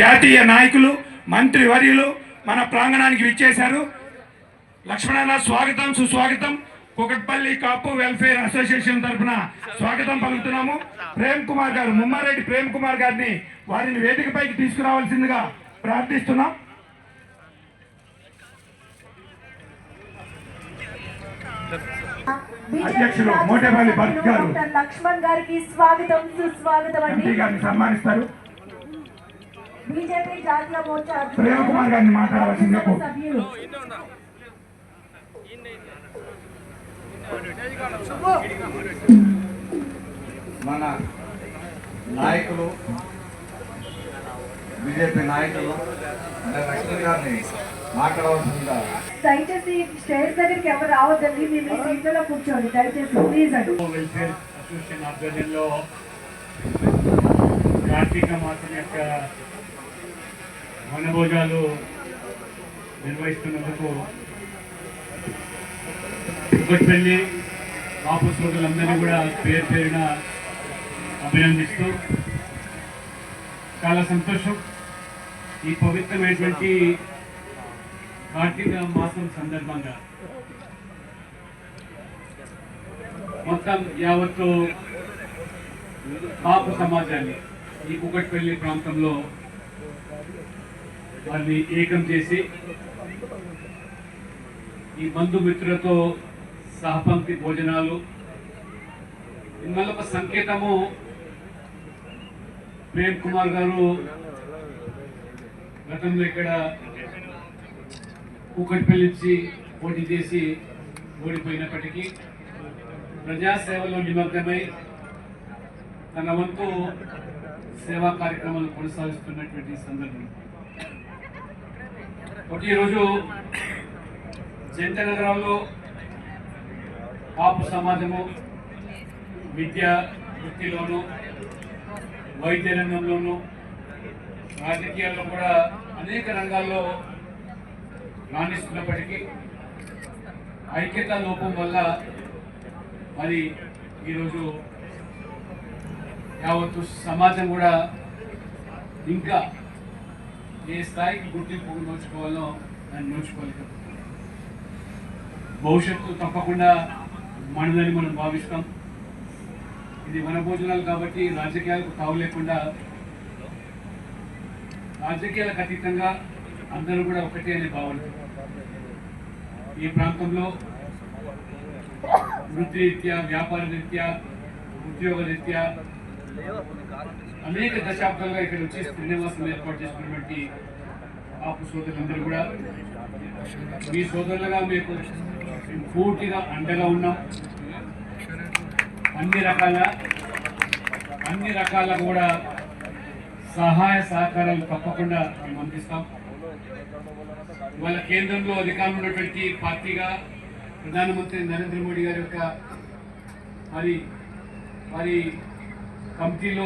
జాతీయ నాయకులు మంత్రి వర్యులు మన ప్రాంగణానికి విచ్చేశారు. లక్ష్మణ స్వాగతం సుస్వాగతం. కుకట్పల్లి కాపు వెల్ఫేర్ అసోసియేషన్ తరఫున స్వాగతం పలుకుతున్నాము. ప్రేమ్ కుమార్ గారు ముమ్మారెడ్డి ప్రేమ్ కుమార్ గారిని వారిని వేదికపైకి తీసుకురావాల్సిందిగా ప్రార్థిస్తున్నాం. అధ్యక్షులు మోటేపల్లి భరత్ గారు. లక్ష్మణ్ గారికి స్వాగతం సుస్వాగతం అండి. గారిని సన్మానిస్తారు. బీజేపీ జాతీయ మోర్చా ప్రేమ్ కుమార్ గారిని సభ్యులు. మన నాయకులు బీజేపీ నాయకులు గారిని మాట్లాడవలసిందిగా. దయచేసి స్టేజ్ దగ్గరికి ఎవరు రావద్దండి మీ మీ సీట్లలో కూర్చోండి. దయచేసి ప్లీజ్ అండి. వెల్ఫేర్ అసోసియేషన్ ఆధ్వర్యంలో కార్తీక మాసం యొక్క వనభోజాలు నిర్వహిస్తున్నందుకు కుక్కట్పల్లి కాపు సోదరులందరినీ కూడా పేరు పేరున అభినందిస్తూ చాలా సంతోషం. ఈ పవిత్రమైనటువంటి కార్తీక మాసం సందర్భంగా మొత్తం యావత్తు కాపు సమాజాన్ని ఈ కుకట్పల్లి ప్రాంతంలో వారిని ఏకం చేసి ఈ బంధుమిత్రులతో సహపంక్తి భోజనాలు. ఇందువల్ల ఒక సంకేతము ప్రేమ్ కుమార్ గారు గతంలో ఇక్కడ కూకట్పల్లి పోటీ చేసి ఓడిపోయినప్పటికీ ప్రజాసేవలో నిమగ్నమై తన వంతు సేవా కార్యక్రమాలు కొనసాగిస్తున్నటువంటి సందర్భం. ఒకటి ఈరోజు జంట పాపు సమాజము విద్య వృత్తిలోను వైద్య రంగంలోను రాజకీయాల్లో కూడా అనేక రంగాల్లో రాణిస్తున్నప్పటికీ ఐక్యత లోపం వల్ల మరి ఈరోజు యావత్తు సమాజం కూడా ఇంకా ఏ స్థాయికి గుర్తింపు నోచుకోవాలో దాన్ని నోచుకోవాలి. భవిష్యత్తు తప్పకుండా మనదని మనం భావిస్తాం. ఇది వన భోజనాలు కాబట్టి రాజకీయాలకు తావు లేకుండా రాజకీయాలకు అతీతంగా అందరూ కూడా ఒకటే అనే భావన. ఈ ప్రాంతంలో వృత్తి రీత్యా వ్యాపార రీత్యా ఉద్యోగ రీత్యా అనేక దశాబ్దాలుగా ఇక్కడ వచ్చి శ్రీనివాసం ఏర్పాటు చేసుకున్నటువంటి ఆపు సోదరులందరూ కూడా మీ సోదరులుగా మీకు పూర్తిగా అండగా ఉన్నాం. అన్ని రకాల అన్ని రకాల కూడా సహాయ సహకారాలు తప్పకుండా మేము అందిస్తాం. ఇవాళ కేంద్రంలో అధికారంలో ఉన్నటువంటి పార్టీగా ప్రధానమంత్రి నరేంద్ర మోడీ గారి యొక్క మరి మరి కమిటీలో